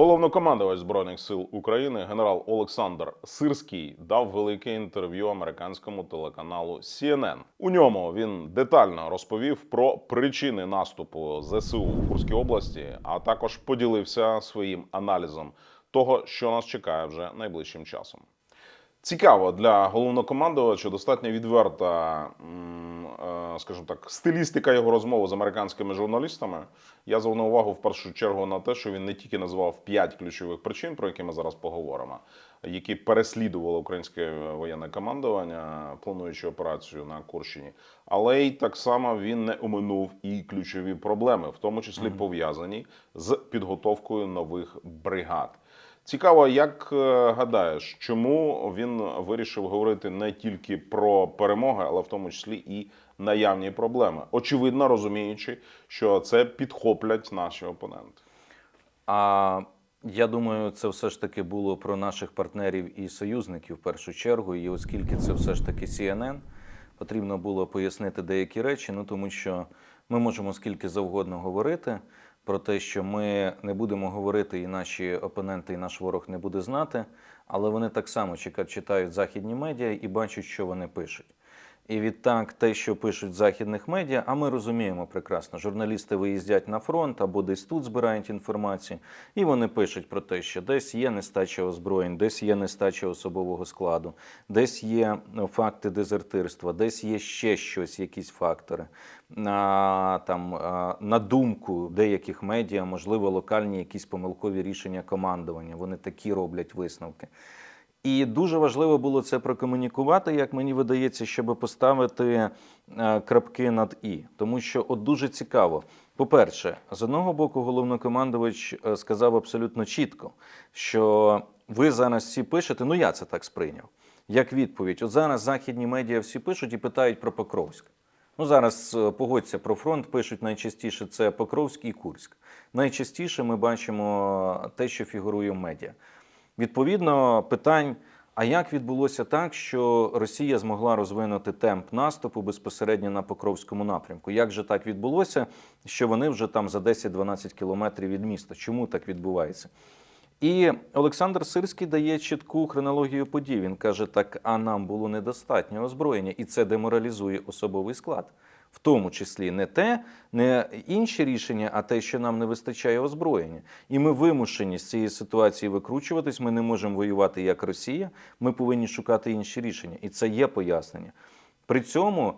Головнокомандувач Збройних сил України генерал Олександр Сирський дав велике інтерв'ю американському телеканалу CNN. У ньому він детально розповів про причини наступу ЗСУ в Курській області, а також поділився своїм аналізом того, що нас чекає вже найближчим часом. Цікаво для головнокомандувача достатньо відверта, е, скажімо так, стилістика його розмови з американськими журналістами. Я звернув увагу в першу чергу на те, що він не тільки назвав п'ять ключових причин, про які ми зараз поговоримо, які переслідувало українське воєнне командування, плануючи операцію на Курщині, але й так само він не оминув і ключові проблеми, в тому числі пов'язані з підготовкою нових бригад. Цікаво, як е, гадаєш, чому він вирішив говорити не тільки про перемоги, але в тому числі і наявні проблеми, очевидно розуміючи, що це підхоплять наші опоненти. А я думаю, це все ж таки було про наших партнерів і союзників в першу чергу. І оскільки це все ж таки CNN, потрібно було пояснити деякі речі. Ну тому що ми можемо скільки завгодно говорити про те, що ми не будемо говорити, і наші опоненти, і наш ворог не буде знати, але вони так само читають західні медіа і бачать, що вони пишуть. І відтак, те, що пишуть західних медіа, а ми розуміємо прекрасно, журналісти виїздять на фронт або десь тут збирають інформацію, і вони пишуть про те, що десь є нестача озброєнь, десь є нестача особового складу, десь є ну, факти дезертирства, десь є ще щось, якісь фактори. А, там, на думку деяких медіа, можливо, локальні якісь помилкові рішення командування. Вони такі роблять висновки. І дуже важливо було це прокомунікувати, як мені видається, щоб поставити е, крапки над і. Тому що от дуже цікаво. По-перше, з одного боку, головнокомандувач е, сказав абсолютно чітко, що ви зараз всі пишете, ну я це так сприйняв, як відповідь. От зараз західні медіа всі пишуть і питають про Покровськ. Ну, зараз е, погодься про фронт, пишуть найчастіше це Покровськ і Курськ. Найчастіше ми бачимо те, що фігурує в медіа. Відповідно, питань: а як відбулося так, що Росія змогла розвинути темп наступу безпосередньо на Покровському напрямку? Як же так відбулося, що вони вже там за 10-12 кілометрів від міста? Чому так відбувається? І Олександр Сирський дає чітку хронологію подій. Він каже: так, а нам було недостатньо озброєння, і це деморалізує особовий склад. В тому числі не те, не інші рішення, а те, що нам не вистачає озброєння. І ми вимушені з цієї ситуації викручуватись. Ми не можемо воювати як Росія. Ми повинні шукати інші рішення. І це є пояснення. При цьому,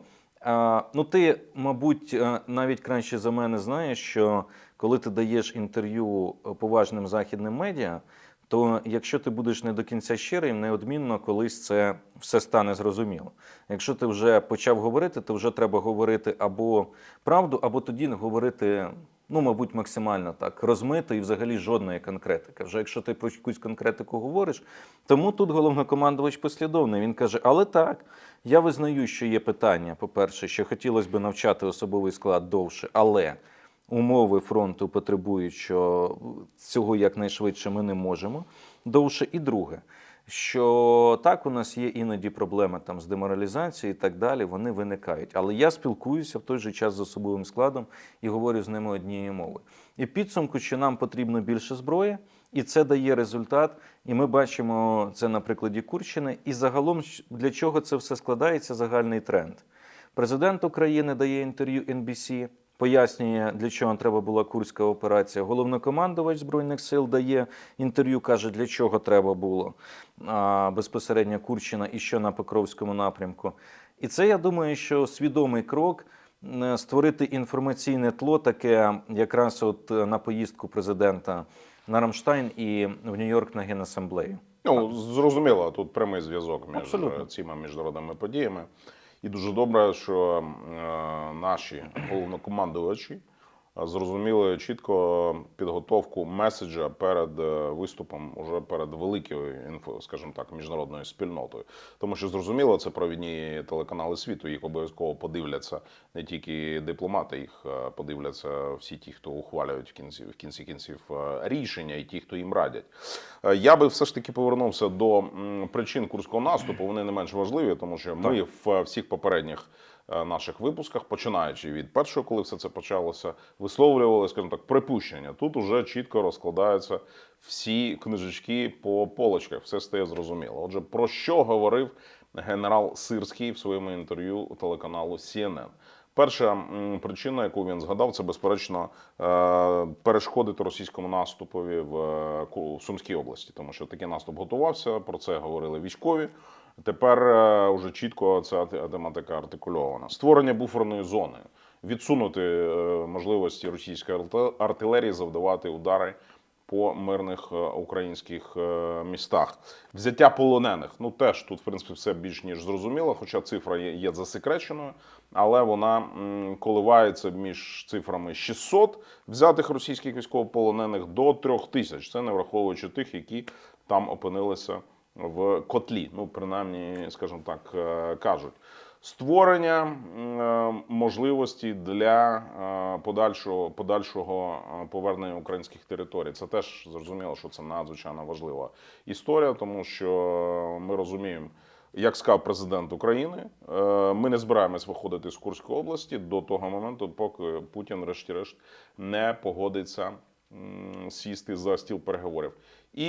ну ти, мабуть, навіть краще за мене знаєш, що коли ти даєш інтерв'ю поважним західним медіа, то якщо ти будеш не до кінця щирим, неодмінно колись це все стане зрозуміло. Якщо ти вже почав говорити, то вже треба говорити або правду, або тоді говорити, ну, мабуть, максимально так, розмито і взагалі жодної конкретики. Вже якщо ти про якусь конкретику говориш, тому тут головнокомандувач послідовний. Він каже: але так, я визнаю, що є питання. По-перше, що хотілося б навчати особовий склад довше, але умови фронту потребують, що цього якнайшвидше ми не можемо довше. І друге, що так, у нас є іноді проблеми там з деморалізацією і так далі, вони виникають. Але я спілкуюся в той же час з особовим складом і говорю з ними однією мовою. І підсумку, що нам потрібно більше зброї, і це дає результат. І ми бачимо це на прикладі Курщини. І загалом для чого це все складається, загальний тренд. Президент України дає інтерв'ю NBC, пояснює, для чого треба була курська операція. Головнокомандувач збройних сил дає інтерв'ю, каже, для чого треба було а, безпосередньо Курщина і що на Покровському напрямку. І це я думаю, що свідомий крок. е, Створити інформаційне тло, таке якраз от е, на поїздку президента на Рамштайн і в Нью-Йорк на Генасамблею. Ну, зрозуміло, тут прямий зв'язок між Абсолютно. е, цими міжнародними подіями. І дуже добре, що е, наші головнокомандувачі зрозуміли чітко підготовку меседжа перед е, виступом, уже перед великою інфо, скажімо так, міжнародною спільнотою. Тому що зрозуміло, це провідні телеканали світу. Їх обов'язково подивляться не тільки дипломати, їх е, подивляться всі ті, хто ухвалюють в кінці в кінці кінців е, рішення, і ті, хто їм радять. Я би все ж таки повернувся до причин курського наступу. Вони не менш важливі, тому що ми в е, всіх попередніх наших випусках, починаючи від першого, коли все це почалося, висловлювали, скажімо так, припущення. Тут уже чітко розкладаються всі книжечки по полочках, все стає зрозуміло. Отже, про що говорив генерал Сирський в своєму інтерв'ю телеканалу CNN? Перша причина, яку він згадав, це безперечно е, перешкодити російському наступові в е, Ку- Сумській області, тому що такий наступ готувався. Про це говорили військові. Тепер е, уже чітко ця те- тематика артикульована. Створення буферної зони, відсунути е, можливості російської артилерії завдавати удари по мирних е, українських містах. Взяття полонених. Ну теж тут, в принципі, все більш ніж зрозуміло, хоча цифра є засекреченою, але вона коливається між цифрами 600 взятих російських військовополонених до 3000. Це не враховуючи тих, які там опинилися в котлі. Ну, принаймні, скажімо так, е, кажуть. Створення е, можливості для е, подальшого подальшого повернення українських територій. Це теж зрозуміло, що це надзвичайно важлива історія, тому що ми розуміємо, як сказав президент України, ми не збираємось виходити з Курської області до того моменту, поки Путін, врешті-решт, не погодиться сісти за стіл переговорів. І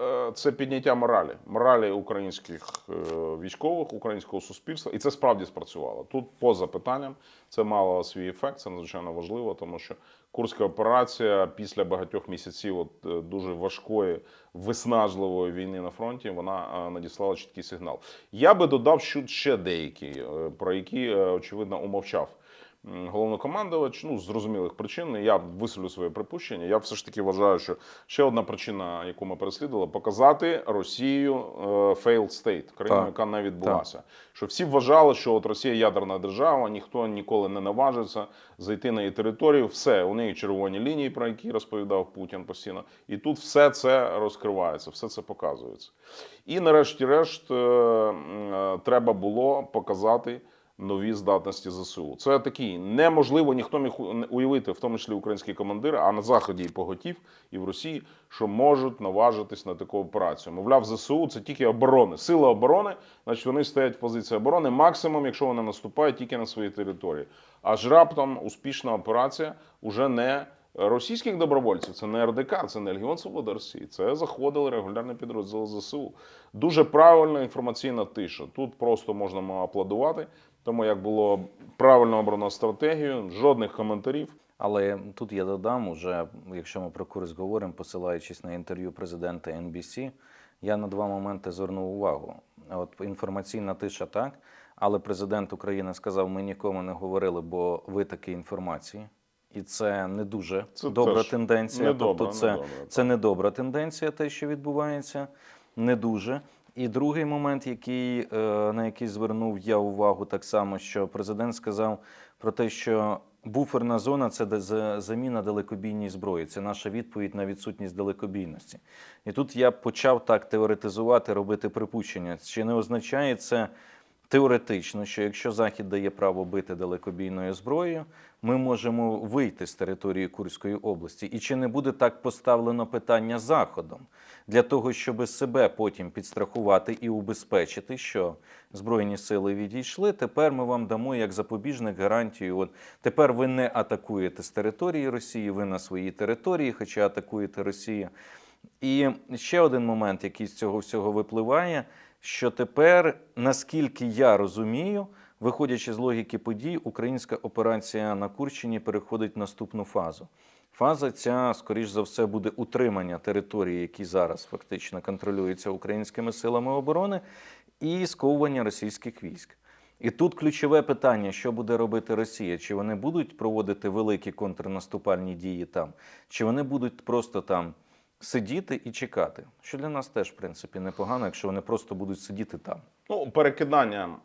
е, це підняття моралі, моралі українських е, військових, українського суспільства, і це справді спрацювало. Тут поза питанням це мало свій ефект. Це надзвичайно важливо, тому що курська операція після багатьох місяців от, е, дуже важкої, виснажливої війни на фронті вона надіслала чіткий сигнал. Я би додав ще деякі, про які очевидно умовчав головнокомандувач. Ну з зрозумілих причин. Я висловлю своє припущення. Я все ж таки вважаю, що ще одна причина, яку ми переслідували, показати Росію failed state, країну, Так. яка не відбулася. Що всі вважали, що от Росія ядерна держава, ніхто ніколи не наважиться зайти на її територію. Все, у неї червоні лінії, про які розповідав Путін постійно. І тут все це розкривається, все це показується. І нарешті-решт е, е, треба було показати. Нові здатності ЗСУ. Це такі неможливо, ніхто міг уявити, в тому числі українські командири, а на заході і поготів, і в Росії, що можуть наважитись на таку операцію. Мовляв, ЗСУ це тільки оборони, сила оборони, значить вони стоять в позиції оборони максимум, якщо вони наступають тільки на своїй території. Аж раптом успішна операція уже не російських добровольців, це не РДК, це не Легіон Свободи Росії. Це заходили регулярні підрозділи ЗСУ. Дуже правильна інформаційна тиша. Тут просто можна аплодувати. Тому як було правильно обрано стратегію, жодних коментарів. Але тут я додам, уже якщо ми про курс говоримо, посилаючись на інтерв'ю президента NBC, я на два моменти звернув увагу. От інформаційна тиша так, але президент України сказав: ми нікому не говорили, бо ви такі інформації. І це не дуже Це добра теж тенденція. недобре, тобто, це, недобре, це недобра тенденція, те, що відбувається, не дуже. І другий момент, який, е, на який звернув я увагу, так само, що президент сказав про те, що буферна зона це заміна далекобійній зброї. Це наша відповідь на відсутність далекобійності. І тут я почав так теоретизувати, робити припущення. Чи не означає це теоретично, що якщо Захід дає право бити далекобійною зброєю, ми можемо вийти з території Курської області. І чи не буде так поставлено питання Заходом для того, щоб себе потім підстрахувати і убезпечити, що Збройні сили відійшли, тепер ми вам дамо як запобіжник гарантію. От тепер ви не атакуєте з території Росії, ви на своїй території, хоча атакуєте Росію. І ще один момент, який з цього всього випливає, що тепер, наскільки я розумію, виходячи з логіки подій, українська операція на Курщині переходить в наступну фазу. Фаза ця, скоріш за все, буде утримання території, які зараз фактично контролюються українськими силами оборони, і сковування російських військ. І тут ключове питання: що буде робити Росія? Чи вони будуть проводити великі контрнаступальні дії там, чи вони будуть просто там сидіти і чекати? Що для нас теж, в принципі, непогано, якщо вони просто будуть сидіти там. Ну, перекидання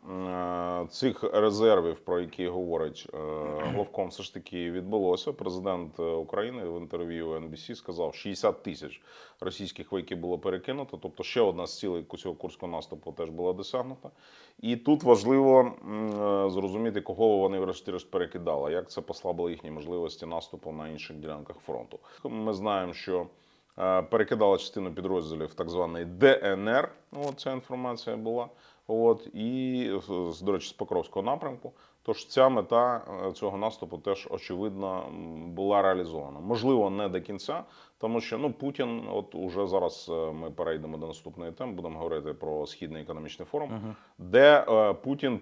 е, цих резервів, про які говорить е, Главком, все ж таки відбулося. Президент е, України в інтерв'ю NBC сказав, 60 тисяч російських вояків було перекинуто. Тобто ще одна з цілей цього курського наступу теж була досягнута. І тут важливо е, зрозуміти, кого вони врешті-решт перекидали, як це послабило їхні можливості наступу на інших ділянках фронту. Ми знаємо, що е, перекидала частину підрозділів так званий ДНР. Ну, от ця інформація була. От і до речі, з Покровського напрямку. Тож ця мета е, цього наступу теж очевидно була реалізована. Можливо, не до кінця, тому що ну Путін, от уже зараз е, ми перейдемо до наступної теми, будемо говорити про східний економічний форум, де е, Путін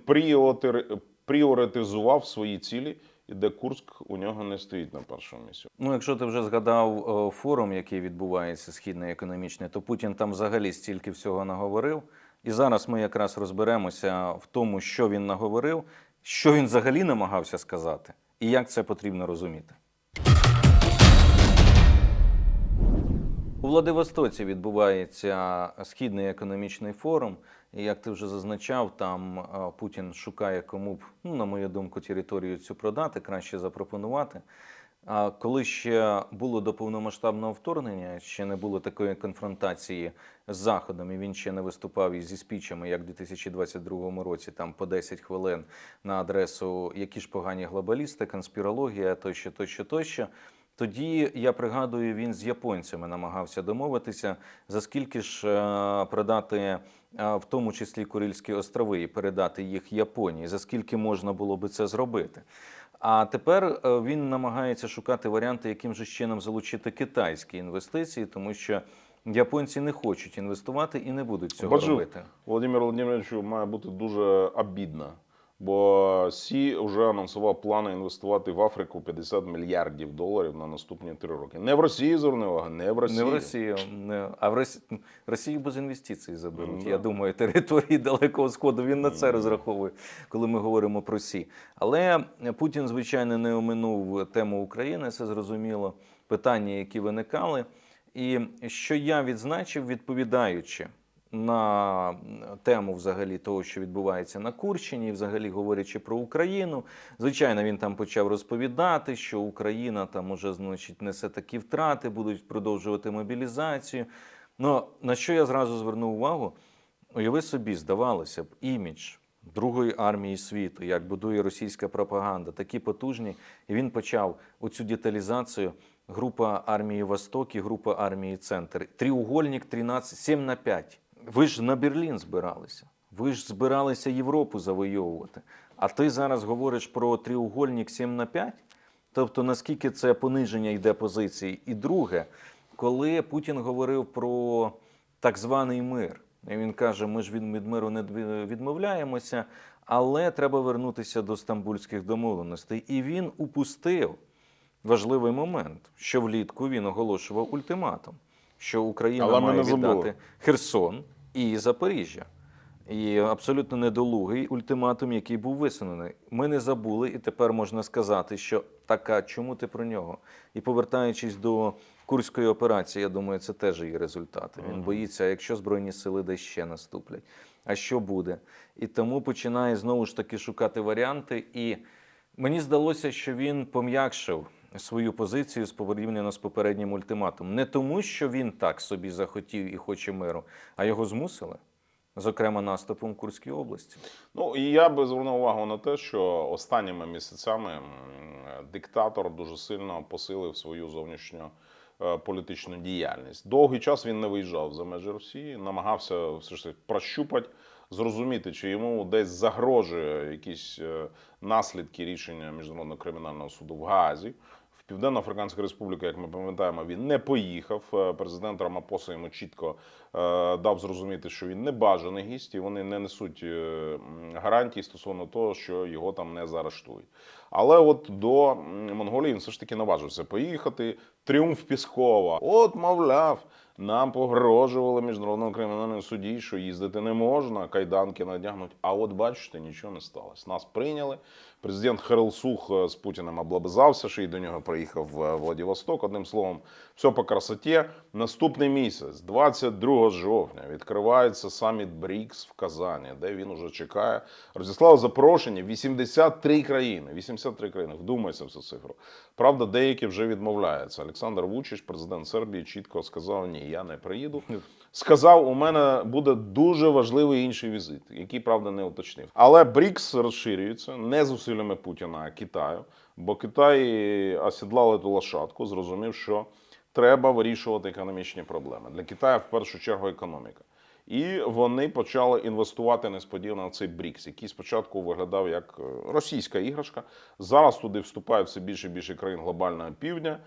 пріоритизував свої цілі, і де Курськ у нього не стоїть на першому місці. Ну, якщо ти вже згадав е, форум, який відбувається східний економічний, то Путін там взагалі стільки всього наговорив. І зараз ми якраз розберемося в тому, що він наговорив, що він взагалі намагався сказати, і як це потрібно розуміти. У Владивостоці відбувається східний економічний форум. Як ти вже зазначав, там е, Путін шукає кому б, ну, на мою думку, територію цю продати, краще запропонувати. А коли ще було до повномасштабного вторгнення, ще не було такої конфронтації з Заходом, і він ще не виступав із зі спічами, як в 2022 році, там по 10 хвилин на адресу які ж погані глобалісти, конспірологія, тощо, тощо, тощо. Тоді я пригадую, він з японцями намагався домовитися, за скільки ж е, продати, в тому числі Курильські острови, і передати їх Японії, за скільки можна було би це зробити. А тепер е, він намагається шукати варіанти, яким же чином залучити китайські інвестиції, тому що японці не хочуть інвестувати і не будуть цього Бачу, робити. Володимиру Володимировичу має бути дуже обідно, бо Сі вже анонсував плани інвестувати в Африку 50 мільярдів доларів на наступні три роки. Не в Росії зверни увагу, не в Росії. Не в Росію, не, а в Росію, Росію без інвестицій заберуть. Ну, да. Я думаю, території Далекого Сходу він на це розраховує, коли ми говоримо про Сі. Але Путін, звичайно, не оминув тему України, це зрозуміло, питання, які виникали. І що я відзначив, відповідаючи на тему взагалі того, що відбувається на Курщині, і взагалі говорячи про Україну. Звичайно, він там почав розповідати, що Україна там уже значить несе такі втрати, будуть продовжувати мобілізацію. Ну на що я зразу звернув увагу? Уяви собі, здавалося б, імідж Другої армії світу, як будує російська пропаганда, такі потужні. І він почав оцю деталізацію. Група армії Восток і група армії Центр. Тріугольник 13, 7 на 5. Ви ж на Берлін збиралися. Ви ж збиралися Європу завойовувати. А ти зараз говориш про тріугольник 7 на 5? Тобто, наскільки це пониження йде позиції? І друге, коли Путін говорив про так званий мир, і він каже: ми ж від, миру не відмовляємося, але треба вернутися до стамбульських домовленостей. І він упустив важливий момент, що влітку він оголошував ультиматум, що Україна Але має не забули. віддати Херсон і Запоріжжя. І абсолютно недолугий ультиматум, який був висунений. Ми не забули, і тепер можна сказати, що така, чому ти про нього? І повертаючись до курської операції, я думаю, це теж її результати. Він боїться, а якщо збройні сили десь ще наступлять, а що буде? І тому починає знову ж таки шукати варіанти. І мені здалося, що він пом'якшив свою позицію з порівняно з попереднім ультиматумом. Не тому, що він так собі захотів і хоче миру, а його змусили, зокрема наступом Курській області. Ну і я би звернув увагу на те, що останніми місяцями диктатор дуже сильно посилив свою зовнішню е, політичну діяльність. Довгий час він не виїжджав за межі Росії, намагався все ж таки прощупати, зрозуміти, чи йому десь загрожує якісь е, наслідки рішення міжнародного кримінального суду в Гаазі. В Південно-Африканська Республіка, як ми пам'ятаємо, він не поїхав. Е, Президент Рамапоса йому чітко е, дав зрозуміти, що він не бажаний гість, і вони не несуть е, гарантій стосовно того, що його там не заарештують. Але от до Монголії він все ж таки наважився поїхати. тріумф Піскова. От, мовляв, нам погрожували міжнародному кримінальному суді, що їздити не можна, кайданки надягнуть. А от бачите, нічого не сталося. Нас прийняли. Президент Херелсух е, з Путіним облабизався, що й до нього приїхав в Владивосток. Одним словом, все по красоті. Наступний місяць, 22 жовтня, відкривається саміт БРІКС в Казані, де він уже чекає. Розіслав запрошення 83 країни. 83 країни. Вдумайся в цю цифру. Правда, деякі вже відмовляються. Олександр Вучич, президент Сербії, чітко сказав: ні, я не приїду. Сказав, у мене буде дуже важливий інший візит, який правда не уточнив. Але БРІКС розширюється не зусиллями Путіна, а Китаю. Бо Китай осідлали ту лошадку, зрозумів, що треба вирішувати економічні проблеми. Для Китаю в першу чергу економіка. І вони почали інвестувати несподівано в цей БРІКС, який спочатку виглядав як е, російська іграшка. Зараз туди вступає все більше і більше країн глобального півдня.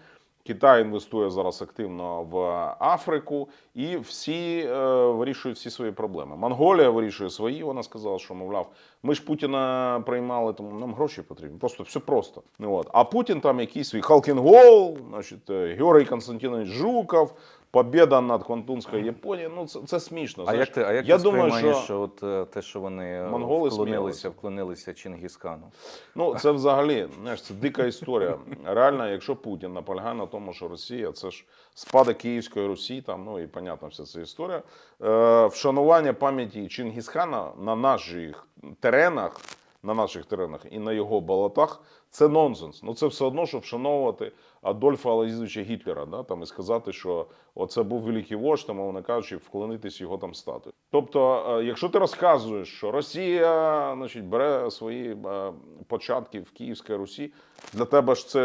Китай інвестує зараз активно в Африку, і всі е, вирішують всі свої проблеми. Монголія вирішує свої. Вона сказала, що мовляв, ми ж Путіна приймали, тому нам гроші потрібні. Просто все просто. От. А Путін там якийсь свій Халкінгол, значить, е, Георгій Константинович Жуков, побєда над Квантунською Японією. Ну це, це смішно. А як ти, а як Я ти думаю, що- що... от е, те, що вони е, Монголи вклонилися, вклонилися Чингіскану? Ну, це взагалі знаєш, це дика історія. Реально, якщо Путін наполягає на тому, що Росія це ж спадок Київської Русі, там ну і понятна вся ця історія. Е, вшанування пам'яті Чингісхана на наших теренах, на наших теренах і на його болотах. Це нонсенс. Ну це все одно, що вшановувати Адольфа Алазізовича Гітлера, да, там, і сказати, що оце був великий вождь, там, мовно кажучи, вклонитись його там статуї. Тобто, е, якщо ти розказуєш, що Росія значить, бере свої е, початки в Київській Русі, для тебе ж це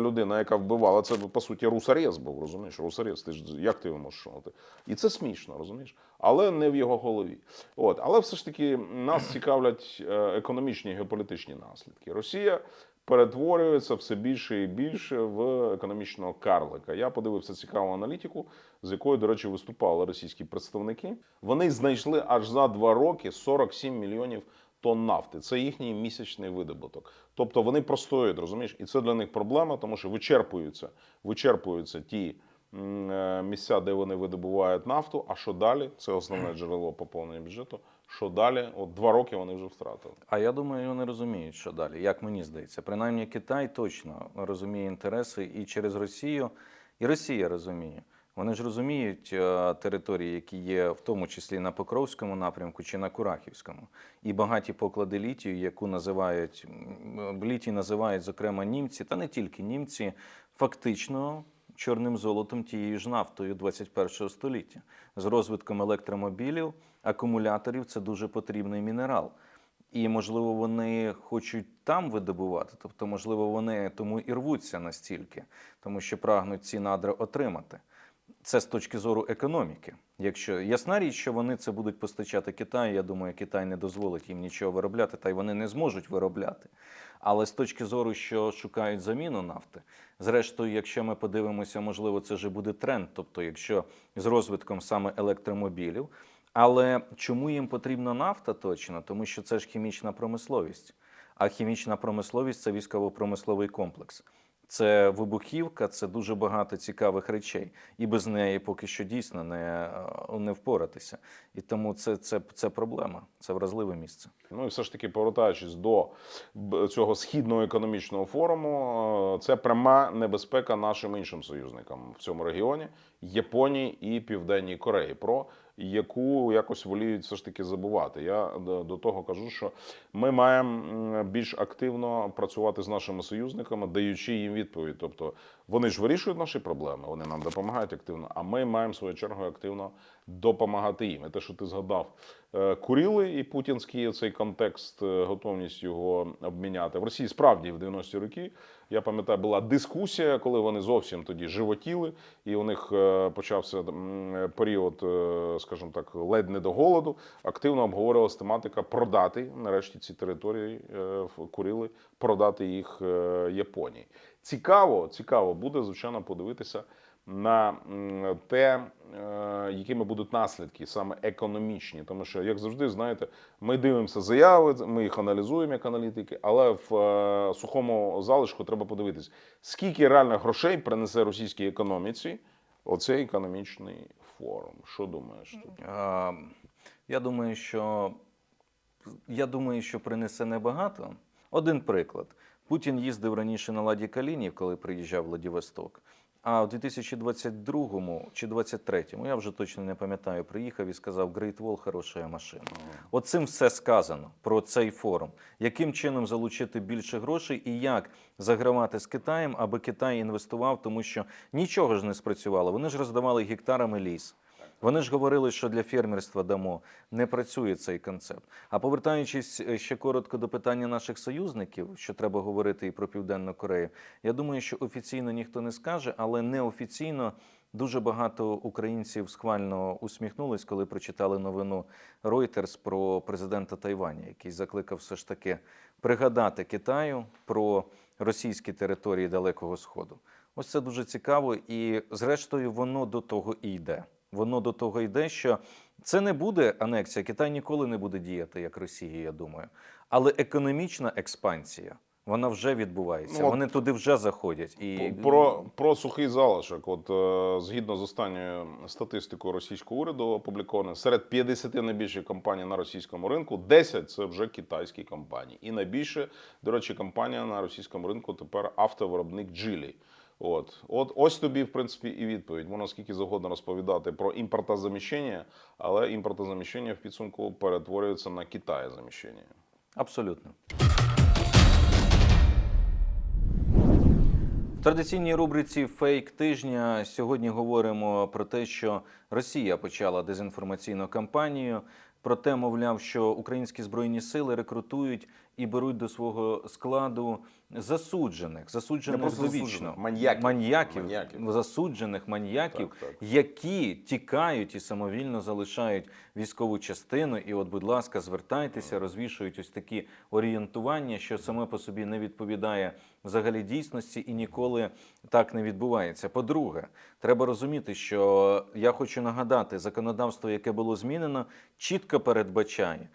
людина, яка вбивала, це по суті русарез був, розумієш? Русарез, ти ж як ти його можеш шанувати? І це смішно, розумієш? Але не в його голові. От, але все ж таки нас цікавлять е, економічні і геополітичні наслідки. Росія перетворюється все більше і більше в економічного карлика. Я подивився цікаву аналітику, з якою, до речі, виступали російські представники. Вони знайшли аж за два роки 47 мільйонів тонн нафти. Це їхній місячний видобуток. Тобто вони простоюють, розумієш, і це для них проблема, тому що вичерпуються, вичерпуються ті е, місця, де вони видобувають нафту. А що далі? Це основне джерело поповнення бюджету. Що далі? От два роки вони вже втратили. А я думаю, вони розуміють, що далі, як мені здається. Принаймні Китай точно розуміє інтереси і через Росію, і Росія розуміє. Вони ж розуміють е, території, які є в тому числі на Покровському напрямку чи на Курахівському, і багаті поклади літію, яку називають м, літій називають зокрема німці, та не тільки німці, фактично чорним золотом тією ж нафтою 21 століття. З розвитком електромобілів, акумуляторів це дуже потрібний мінерал. І, можливо, вони хочуть там видобувати, тобто, можливо, вони тому і рвуться настільки, тому що прагнуть ці надра отримати. Це з точки зору економіки. Якщо ясна річ, що вони це будуть постачати Китаю, я думаю, Китай не дозволить їм нічого виробляти, та й вони не зможуть виробляти. Але з точки зору, що шукають заміну нафти, зрештою, якщо ми подивимося, можливо, це вже буде тренд. Тобто, якщо з розвитком саме електромобілів, але чому їм потрібна нафта точно? Тому що це ж хімічна промисловість. А хімічна промисловість це військово-промисловий комплекс. Це вибухівка, це дуже багато цікавих речей, і без неї поки що дійсно не, е, не впоратися. І тому це, це, це проблема, це вразливе місце. Ну і все ж таки, повертаючись до цього східного економічного форуму, е, це пряма небезпека нашим іншим союзникам в цьому регіоні Японії і Південній Кореї, про яку якось воліють все ж таки забувати. Я до до того кажу, що ми маємо більш активно працювати з нашими союзниками, даючи їм відповідь. Тобто вони ж вирішують наші проблеми, вони нам допомагають активно. А ми маємо свою чергу активно допомагати їм. І те, що ти згадав, е, Куріли і путінський цей контекст, е, готовність його обміняти в Росії. Справді в 90-ті роки я пам'ятаю, була дискусія, коли вони зовсім тоді животіли, і у них е, почався період, скажімо так, ледь не до голоду. Активно обговорювалася тематика продати нарешті ці території в Куріли, продати їх Японії. Цікаво, цікаво буде, звичайно, подивитися на те, якими будуть наслідки саме економічні. Тому що, як завжди, знаєте, ми дивимося заяви, ми їх аналізуємо як аналітики, але в е, сухому залишку треба подивитись, скільки реально грошей принесе російській економіці оцей економічний форум. Що думаєш? ти? А, Я думаю, що я думаю, що принесе небагато. Один приклад. Путін їздив раніше на Ладі Калінів, коли приїжджав в Владивосток. А в 2022 чи 2023, я вже точно не пам'ятаю, приїхав і сказав Great Wall – хороша машина. Оцим все сказано про цей форум. Яким чином залучити більше грошей і як загравати з Китаєм, аби Китай інвестував, тому що нічого ж не спрацювало. Вони ж роздавали гектарами ліс. Вони ж говорили, що для фермерства дамо. Не працює цей концепт. А повертаючись е, ще коротко до питання наших союзників, що треба говорити і про Південну Корею, я думаю, що офіційно ніхто не скаже, але неофіційно дуже багато українців схвально усміхнулись, коли прочитали новину Reuters про президента Тайваня, який закликав все ж таки пригадати Китаю про російські території Далекого Сходу. Ось це дуже цікаво, і зрештою воно до того і йде. Воно до того йде, що це не буде анексія. Китай ніколи не буде діяти як Росія, я думаю. Але економічна експансія вона вже відбувається. Ну, от- Вони туди вже заходять. І Про, про сухий залишок, от е, згідно з останньою статистикою російського уряду, опубліковано серед 50 найбільших компаній на російському ринку, 10 це вже китайські компанії. І найбільше, до речі, компанія на російському ринку тепер автовиробник Джилі. От, от ось тобі, в принципі, і відповідь. Можна скільки завгодно розповідати про імпортозаміщення, але імпортозаміщення в підсумку перетворюється на Китаєзаміщення. Абсолютно. В традиційній рубриці Фейк тижня сьогодні говоримо про те, що Росія почала дезінформаційну кампанію. Про те, мовляв, що українські збройні сили рекрутують і беруть до свого складу засуджених, засуджених довічно, маньяків. маньяків, Маньяків. засуджених маньяків, Так, так. які тікають і самовільно залишають військову частину. І, от, будь ласка, звертайтеся, розвішують ось такі орієнтування, що саме по собі не відповідає взагалі дійсності і ніколи так не відбувається. По-друге, треба розуміти, що я хочу нагадати, законодавство, яке було змінено, чітко передбачає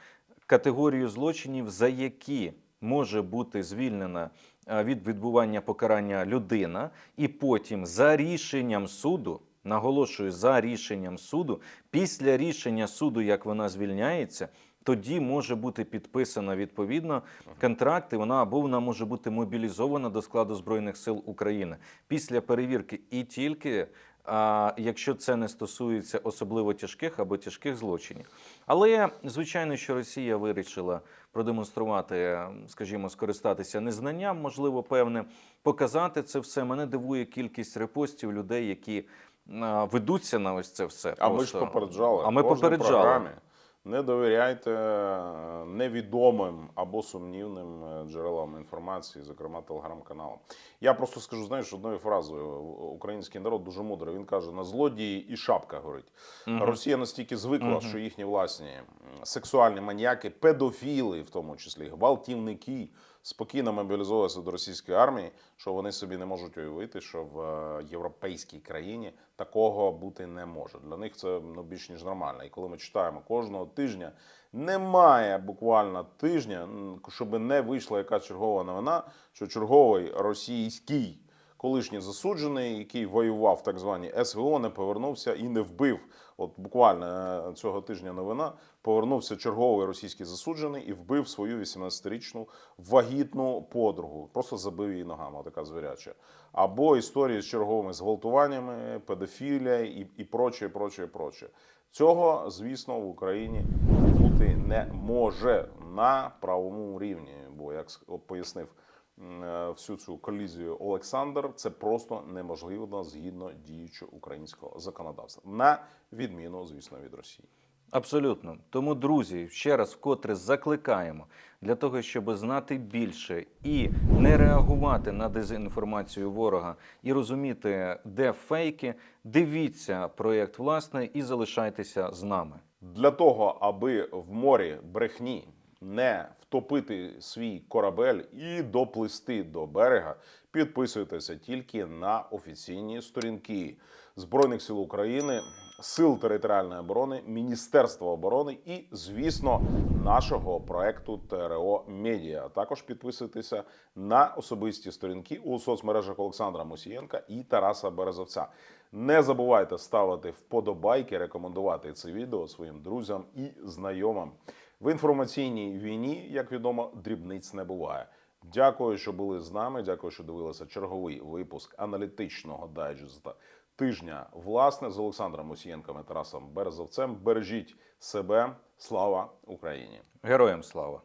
категорію злочинів, за які може бути звільнена е, від відбування покарання людина, і потім за рішенням суду. Наголошую за рішенням суду. Після рішення суду, як вона звільняється, тоді може бути підписано відповідно контракт, і вона або вона може бути мобілізована до складу збройних сил України після перевірки, і тільки а, якщо це не стосується особливо тяжких або тяжких злочинів. Але звичайно, що Росія вирішила продемонструвати, скажімо, скористатися незнанням, можливо, певне, показати це все. Мене дивує кількість репостів людей, які ведуться на ось це все. А ми ж попереджали. А ми попереджали. програмі. Не довіряйте е, невідомим або сумнівним е, джерелам інформації, зокрема телеграм-каналам. Я просто скажу, знаєш, одною фразою: український народ дуже мудрий. Він каже: на злодії і шапка горить. Угу. Росія настільки звикла, угу. що їхні власні сексуальні маньяки, педофіли, в тому числі гвалтівники, спокійно мобілізовуються до російської армії, що вони собі не можуть уявити, що в е, європейській країні такого бути не може. Для них це ну більш ніж нормально. І коли ми читаємо кожного тижня, немає буквально тижня, щоб не вийшла яка чергова новина, що черговий російський колишній засуджений, який воював так званій СВО, не повернувся і не вбив. От буквально е, цього тижня новина повернувся черговий російський засуджений і вбив свою 18-річну вагітну подругу. Просто забив її ногами, така звіряча. Або історії з черговими зґвалтуваннями, педофілія і, і проче, проче, проче. Цього, звісно, в Україні бути не може на правовому рівні. Бо, як пояснив всю цю колізію Олександр, це просто неможливо згідно діючого українського законодавства, на відміну, звісно, від Росії. Абсолютно. Тому, друзі, ще раз вкотре закликаємо для того, щоб знати більше і не реагувати на дезінформацію ворога і розуміти, де фейки. Дивіться проєкт власне і залишайтеся з нами. Для того, аби в морі брехні не втопити свій корабель і доплисти до берега, підписуйтеся тільки на офіційні сторінки Збройних сил України, Сил територіальної оборони, Міністерства оборони і, звісно, нашого проекту ТРО Медіа. Також підписуйтеся на особисті сторінки у соцмережах Олександра Мусієнка і Тараса Березовця. Не забувайте ставити вподобайки, рекомендувати це відео своїм друзям і знайомим. В інформаційній війні, як відомо, дрібниць не буває. Дякую, що були з нами. Дякую, що дивилися черговий випуск аналітичного дайджеста тижня. Власне, з Олександром Мусієнком і Тарасом Березовцем. Бережіть себе. Слава Україні! Героям слава!